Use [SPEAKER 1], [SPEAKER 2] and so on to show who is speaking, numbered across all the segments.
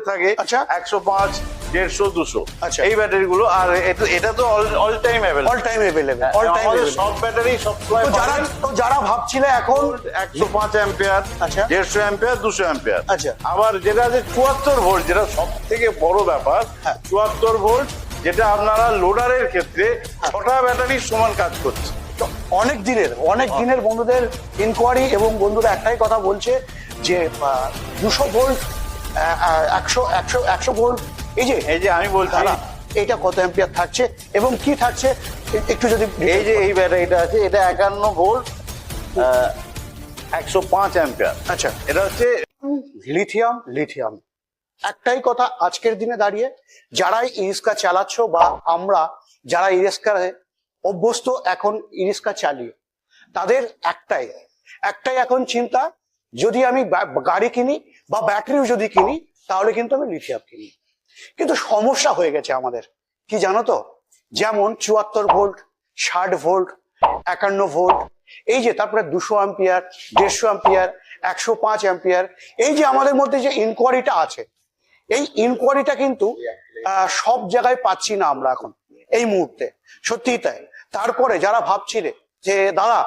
[SPEAKER 1] থাকে
[SPEAKER 2] আচ্ছা।
[SPEAKER 1] একশো পাঁচ দেড়শো দুশো
[SPEAKER 2] আচ্ছা।
[SPEAKER 1] এই ব্যাটারি গুলো আর এটা- তো all time available
[SPEAKER 2] all time available all time
[SPEAKER 1] সব ব্যাটারি
[SPEAKER 2] যারা যারা ভাবছিলে এখন
[SPEAKER 1] একশো পাঁচ অ্যাম্পিয়ার
[SPEAKER 2] আচ্ছা।
[SPEAKER 1] দেড়শো অ্যাম্পিয়ার দুশো অ্যাম্পিয়ার
[SPEAKER 2] আচ্ছা।
[SPEAKER 1] আবার যেটা আছে চুয়াত্তর ভোল্ট যেটা সব থেকে বড় ব্যাপার
[SPEAKER 2] হ্যাঁ।
[SPEAKER 1] চুয়াত্তর ভোল্ট যেটা আপনারা লোডারের ক্ষেত্রে ছটা ব্যাটারির সমান কাজ করছে
[SPEAKER 2] অনেক দিনের অনেক দিনের বন্ধুদের ইনকোয়ারি এবং বন্ধুরা একটাই কথা বলছে যে দুশো ভোল্ট একশো একশো একশো ভোল্ট। এই যে
[SPEAKER 1] এই যে আমি বলছি।
[SPEAKER 2] দাদা এটা কত অ্যাম্পিয়ার থাকছে এবং কি থাকছে? একটু যদি
[SPEAKER 1] এই যে এই ব্যাটারিটা আছে এটা একান্ন ভোল্ট একশো পাঁচ অ্যাম্পিয়ার।
[SPEAKER 2] আচ্ছা।
[SPEAKER 1] এটা হচ্ছে
[SPEAKER 2] লিথিয়াম লিথিয়াম। একটাই কথা আজকের দিনে দাঁড়িয়ে যারাই ইরিস্কা চালাচ্ছ বা আমরা যারা ইরিস্কারে অভ্যস্ত এখন ইরিস্কা চালিয়ে তাদের একটাই একটাই এখন চিন্তা যদি আমি গাড়ি কিনি বা ব্যাটারিও যদি কিনি, তাহলে কিন্তু আমি লিথিয়াম কিনি। কিন্তু সমস্যা হয়ে গেছে আমাদের। কি জানো তো? যেমন চুয়াত্তর ভোল্ট ষাট ভোল্ট একান্ন ভোল্ট এই যে তারপরে দুশো অ্যাম্পিয়ার দেড়শো অ্যাম্পিয়ার একশো পাঁচ অ্যাম্পিয়ার এই যে আমাদের মধ্যে যে ইনকোয়ারিটা আছে, এই ইনকোয়ারিটা কিন্তু সব জায়গায় পাচ্ছি না আমরা এখন, এই মুহূর্তে। সত্যিই তাই। তারপরে যারা ভাবছিলে যে, দাদা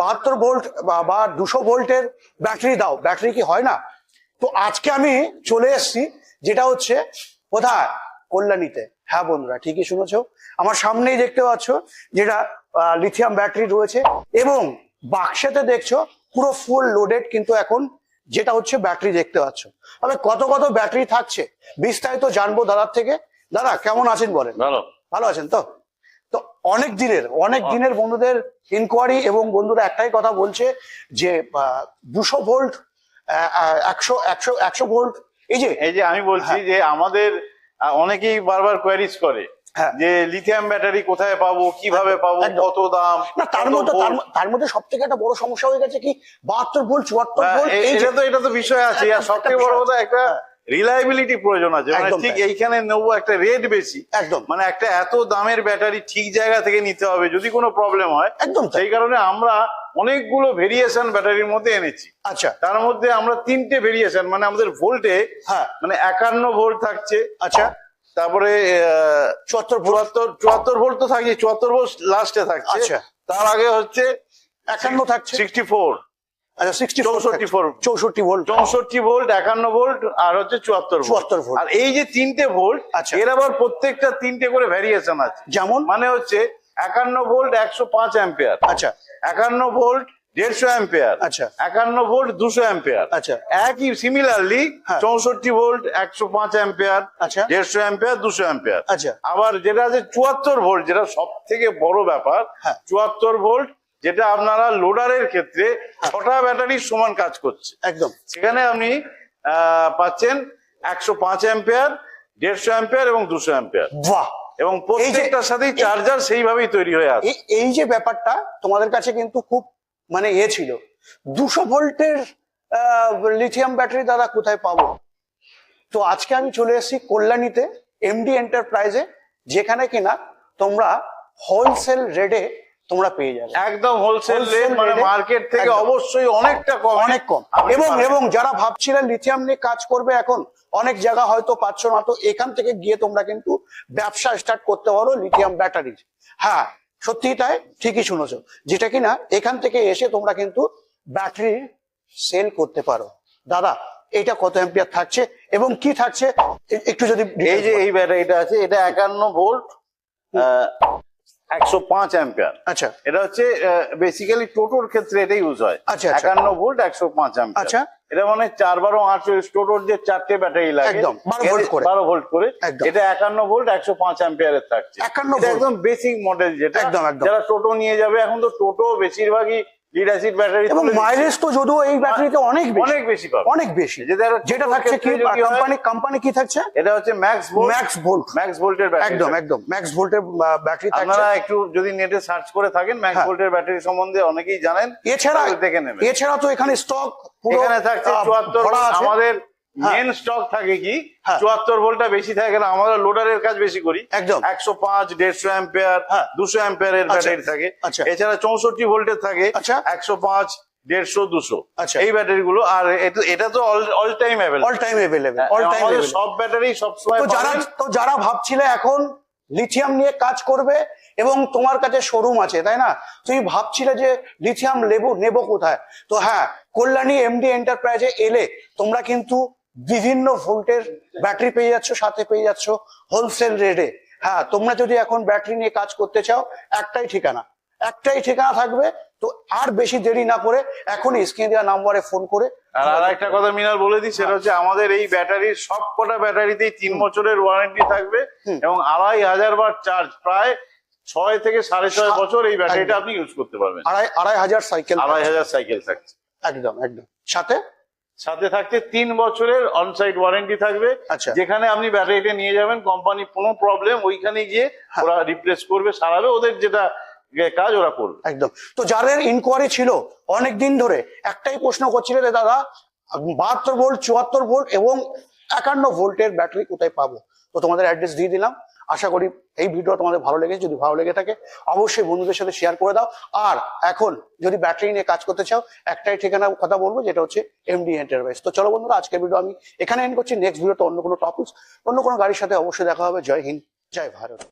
[SPEAKER 2] বাহাত্তর ভোল্ট বা দুশো ভোল্টের ব্যাটারি দাও। ব্যাটারি কি হয় না? তো আজকে আমি চলে এসেছি যেটা হচ্ছে কোথায়? কল্যাণীতে। হ্যাঁ বন্ধুরা ঠিকই শুনেছো। আমার সামনেই দেখতে পাচ্ছ যেটা লিথিয়াম ব্যাটারি রয়েছে এবং বাক্সেতে দেখছ পুরো ফুল লোডেড কিন্তু এখন যেটা হচ্ছে ব্যাটারি দেখতে পাচ্ছ। তবে কত কত ব্যাটারি থাকছে বিস্তারিত জানব দাদার থেকে। দাদা কেমন আছেন বলেন?
[SPEAKER 1] ভালো।
[SPEAKER 2] ভালো আছেন তো? তো অনেক দিনের অনেক দিনের বন্ধুদের ইনকোয়ারি এবং বন্ধুরা একটাই কথা বলছে যে দুশো ভোল্ট একশো একশো একশো ভোল্ট এই যে
[SPEAKER 1] এই যে আমি বলছি যে আমাদের অনেকেই বারবার কোয়ারিজ করে
[SPEAKER 2] হ্যাঁ।
[SPEAKER 1] যে লিথিয়াম ব্যাটারি কোথায় পাবো কীভাবে পাবো। কত দাম
[SPEAKER 2] না তার মধ্যে তার মধ্যে সব থেকে একটা বড় সমস্যা হয়ে গেছে কি বাহাত্তর ভোল্ট চুয়াত্তর
[SPEAKER 1] হ্যাঁ,
[SPEAKER 2] ভোল্ট
[SPEAKER 1] এ-
[SPEAKER 2] এই যে
[SPEAKER 1] এটা তো এটা তো বিষয় আছে আর সব থেকে বড় কথা একটা
[SPEAKER 2] হ্যাঁ।
[SPEAKER 1] রিলায়েবিলিটি প্রয়োজন আছে। মানে ঠিক এইখানে নেব একটা রেট বেশি।
[SPEAKER 2] একদম।
[SPEAKER 1] মানে একটা এত দামের ব্যাটারি ঠিক জায়গা থেকে নিতে হবে যদি কোনো প্রবলেম হয়।
[SPEAKER 2] একদম
[SPEAKER 1] সেই কারণে আমরা অনেকগুলো ভেরিয়েশন ব্যাটারির মধ্যে এনেছি।
[SPEAKER 2] আচ্ছা।
[SPEAKER 1] তার মধ্যে আমরা তিনটে ভেরিয়েশন মানে আমাদের ভোল্টে
[SPEAKER 2] হ্যাঁ।
[SPEAKER 1] মানে একান্ন ভোল্ট থাকছে।
[SPEAKER 2] আচ্ছা।
[SPEAKER 1] তারপরে
[SPEAKER 2] চুয়াত্তর ভোল্ট
[SPEAKER 1] চুয়াত্তর চুয়াত্তর ভোল্ট তো থাকছে চুয়াত্তর ভোল্ট লাস্টে থাকছে।
[SPEAKER 2] আচ্ছা।
[SPEAKER 1] তার আগে হচ্ছে
[SPEAKER 2] একান্ন থাকছে।
[SPEAKER 1] সিক্সটি ফোর
[SPEAKER 2] আচ্ছা সিক্সটি
[SPEAKER 1] চৌষট্টি ভোল্ট
[SPEAKER 2] চৌষট্টি ভোল্ট
[SPEAKER 1] চৌষট্টি ভোল্ট একান্ন ভোল্ট আর হচ্ছে চুয়াত্তর
[SPEAKER 2] 74 ভোল্ট।
[SPEAKER 1] আর এই যে তিনটে ভোল্ট
[SPEAKER 2] আচ্ছা।
[SPEAKER 1] এর আবার প্রত্যেকটা তিনটে করে ভ্যারিয়েশন আছে
[SPEAKER 2] যেমন
[SPEAKER 1] মানে হচ্ছে একান্ন ভোল্ট একশো পাঁচ অ্যাম্পিয়ার
[SPEAKER 2] আচ্ছা
[SPEAKER 1] একান্ন ভোল্ট দেড়শো অ্যাম্পিয়ার
[SPEAKER 2] আচ্ছা।
[SPEAKER 1] একান্ন ভোল্ট দুশো অ্যাম্পিয়ার
[SPEAKER 2] আচ্ছা।
[SPEAKER 1] একই সিমিলারলি
[SPEAKER 2] হ্যাঁ।
[SPEAKER 1] চৌষট্টি ভোল্ট একশো পাঁচ অ্যাম্পিয়ার
[SPEAKER 2] আচ্ছা।
[SPEAKER 1] দেড়শো অ্যাম্পিয়ার দুশো অ্যাম্পিয়ার
[SPEAKER 2] আচ্ছা।
[SPEAKER 1] আবার যেটা আছে চুয়াত্তর ভোল্ট যেটা সব থেকে বড় ব্যাপার
[SPEAKER 2] হ্যাঁ।
[SPEAKER 1] চুয়াত্তর ভোল্ট যেটা আপনারা লোডারের ক্ষেত্রে ছটা ব্যাটারির সমান কাজ করছে।
[SPEAKER 2] একদম।
[SPEAKER 1] সেখানে আপনি পাচ্ছেন একশো পাঁচ অ্যাম্পিয়ার দেড়শো অ্যাম্পিয়ার এবং দুশো অ্যাম্পিয়ার
[SPEAKER 2] বাহ!
[SPEAKER 1] এবং প্রত্যেকটার সাথেই চার্জার সেইভাবেই তৈরি হয়ে আছে।
[SPEAKER 2] এই এই যে ব্যাপারটা তোমাদের কাছে কিন্তু খুব মানে এ ছিল। দুশো ভোল্টের লিথিয়াম ব্যাটারি দাদা কোথায় পাবো? তো আজকে আমি চলে এসেছি কল্যাণীতে এমডি এন্টারপ্রাইজে যেখানে কিনা তোমরা হোলসেল রেটে তোমরা পেয়ে যাবে।
[SPEAKER 1] একদম হোলসেল রেট মানে মার্কেট থেকে অবশ্যই অনেকটা কম।
[SPEAKER 2] অনেক কম। এবং এবং যারা ভাবছিলেন লিথিয়াম নিয়ে কাজ করবে এখন অনেক জায়গা হয়তো পাচ্ছ না তো এখান থেকে গিয়ে তোমরা কিন্তু ব্যবসা স্টার্ট করতে পারো লিথিয়াম ব্যাটারির হ্যাঁ সত্যি তাই ঠিকই শুনেছো। যেটা কিনা এখান থেকে এসে তোমরা কিন্তু ব্যাটারি সেল করতে পারো। দাদা এটা কত এম্পিয়ার থাকছে এবং কি থাকছে? একটু যদি
[SPEAKER 1] এই যে এই ব্যাটারিটা আছে এটা একান্ন ভোল্ট একশো পাঁচ অ্যাম্পিয়ার।
[SPEAKER 2] আচ্ছা।
[SPEAKER 1] এটা হচ্ছে বেসিক্যালি টোটোর ক্ষেত্রে এটা ইউজ হয়।
[SPEAKER 2] আচ্ছা, আচ্ছা।
[SPEAKER 1] একান্ন ভোল্ট একশো পাঁচ অ্যাম্পিয়ার।
[SPEAKER 2] আচ্ছা।
[SPEAKER 1] এটা মানে চার বারো আটচল্লিশ টোটোর যে চারটে ব্যাটারি লাগে
[SPEAKER 2] একদম, 12 ভোল্ট করে।
[SPEAKER 1] বারো ভোল্ট করে। এটা একান্ন ভোল্ট একশো পাঁচ অ্যাম্পিয়ারের থাকছে।
[SPEAKER 2] একান্ন
[SPEAKER 1] একদম বেসিক মডেল যেটা।
[SPEAKER 2] একদম।
[SPEAKER 1] যারা টোটো নিয়ে যাবে এখন তো টোটো বেশিরভাগই লিড অ্যাসিড ব্যাটারি
[SPEAKER 2] এবং মাইলেজ তো যদিও এই ব্যাটারিতে অনেক বেশি
[SPEAKER 1] অনেক বেশি পাবে।
[SPEAKER 2] অনেক বেশি।
[SPEAKER 1] যেটা
[SPEAKER 2] থাকছে কি কোম্পানি কোম্পানি কি থাকছে?
[SPEAKER 1] এটা হচ্ছে max volt
[SPEAKER 2] max volt
[SPEAKER 1] max ভোল্টের ব্যাটারি
[SPEAKER 2] একদম একদম। ম্যাক্স ভোল্টের ব্যাটারি থাকছে।
[SPEAKER 1] আপনারা একটু যদি নেটে সার্চ করে থাকেন ম্যাক্স। ভোল্টের ব্যাটারি সম্বন্ধে অনেকেই জানেন
[SPEAKER 2] এছাড়া
[SPEAKER 1] দেখে নেবেন।
[SPEAKER 2] এছাড়া তো এখানে স্টক
[SPEAKER 1] এখানে থাকছে
[SPEAKER 2] আহ,
[SPEAKER 1] চুয়াত্তর
[SPEAKER 2] ভরা আছে।
[SPEAKER 1] আমাদের। মেন স্টক থাকে কি
[SPEAKER 2] হ্যাঁ।
[SPEAKER 1] চুয়াত্তর ভোল্টটা বেশি থাকে না আমরা লোডারের কাজ বেশি করি
[SPEAKER 2] একদম।
[SPEAKER 1] একশো পাঁচ দেড়শো অ্যাম্পিয়ার
[SPEAKER 2] হ্যাঁ।
[SPEAKER 1] দুশো অ্যাম্পিয়ারের
[SPEAKER 2] আচ্ছা,
[SPEAKER 1] ব্যাটারি থাকে
[SPEAKER 2] আচ্ছা।
[SPEAKER 1] এছাড়া চৌষট্টি ভোল্টের থাকে
[SPEAKER 2] আচ্ছা।
[SPEAKER 1] একশো পাঁচ দেড়শো দুশো
[SPEAKER 2] আচ্ছা।
[SPEAKER 1] এই ব্যাটারি গুলো আর এটা তো all time available
[SPEAKER 2] all time available all time
[SPEAKER 1] সব ব্যাটারি সবসময়
[SPEAKER 2] তো যারা তো যারা ভাবছিলে এখন লিথিয়াম নিয়ে কাজ করবে এবং তোমার কাছে শোরুম আছে তাই না তুমি ভাবছিলে যে লিথিয়াম লেবু নেব কোথায় তো হ্যাঁ কল্যাণী এমডি এন্টারপ্রাইজে এলে তোমরা কিন্তু বিভিন্ন ভোল্টের ব্যাটারি পেয়ে যাচ্ছ সাথে পেয়ে যাচ্ছ হোলসেল রেটে হ্যাঁ তোমরা যদি এখন ব্যাটারি নিয়ে কাজ করতে চাও একটাই ঠিকানা। একটাই ঠিকানা থাকবে তো আর বেশি দেরি না করে এখনই স্ক্রিনে দেওয়া নাম্বারে ফোন করে
[SPEAKER 1] আর আর একটা কথা মিনাল বলে দিই সেটা হচ্ছে আমাদের এই ব্যাটারির সব কটা ব্যাটারিতেই তিন বছরের ওয়ারেন্টি থাকবে এবং আড়াই হাজার বার চার্জ প্রায় ছয় থেকে সাড়ে ছয় বছর এই ব্যাটারিটা আপনি ইউজ করতে পারবেন।
[SPEAKER 2] আড়াই আড়াই হাজার সাইকেল
[SPEAKER 1] আড়াই হাজার সাইকেল থাকছে।
[SPEAKER 2] একদম একদম। সাথে
[SPEAKER 1] সাথে থাকছে তিন বছরের অনসাইট ওয়ারেন্টি থাকবে।
[SPEAKER 2] আচ্ছা।
[SPEAKER 1] যেখানে আপনি ব্যাটারিটা নিয়ে যাবেন কোম্পানি কোনো প্রবলেম ওইখানে গিয়ে
[SPEAKER 2] হ্যাঁ।
[SPEAKER 1] ওরা রিপ্লেস করবে সারাবে ওদের যেটা কাজ ওরা করবে।
[SPEAKER 2] একদম। তো যাদের ইনকোয়ারি ছিল অনেক দিন ধরে একটাই প্রশ্ন করছিলেন দাদা বাহাত্তর ভোল্ট চুয়াত্তর ভোল্ট এবং একান্ন ভোল্টের ব্যাটারি কোথায় পাবো? তো তোমাদের অ্যাড্রেস দিয়ে দিলাম। আশা করি এই ভিডিও তোমাদের ভালো লেগেছে। যদি ভালো লেগে থাকে, অবশ্যই বন্ধুদের সাথে শেয়ার করে দাও। আর এখন যদি ব্যাটারি নিয়ে কাজ করতে চাও, একটাই ঠিকানা কথা বলব, যেটা হচ্ছে এমডি এন্টারপ্রাইজ তো চলো বন্ধুরা, আজকের ভিডিও আমি এখানে এন্ড করছি। নেক্সট ভিডিও তো অন্য কোনো টপিক অন্য কোনো গাড়ির সাথে অবশ্যই দেখা হবে। জয় হিন্দ, জয় ভারত।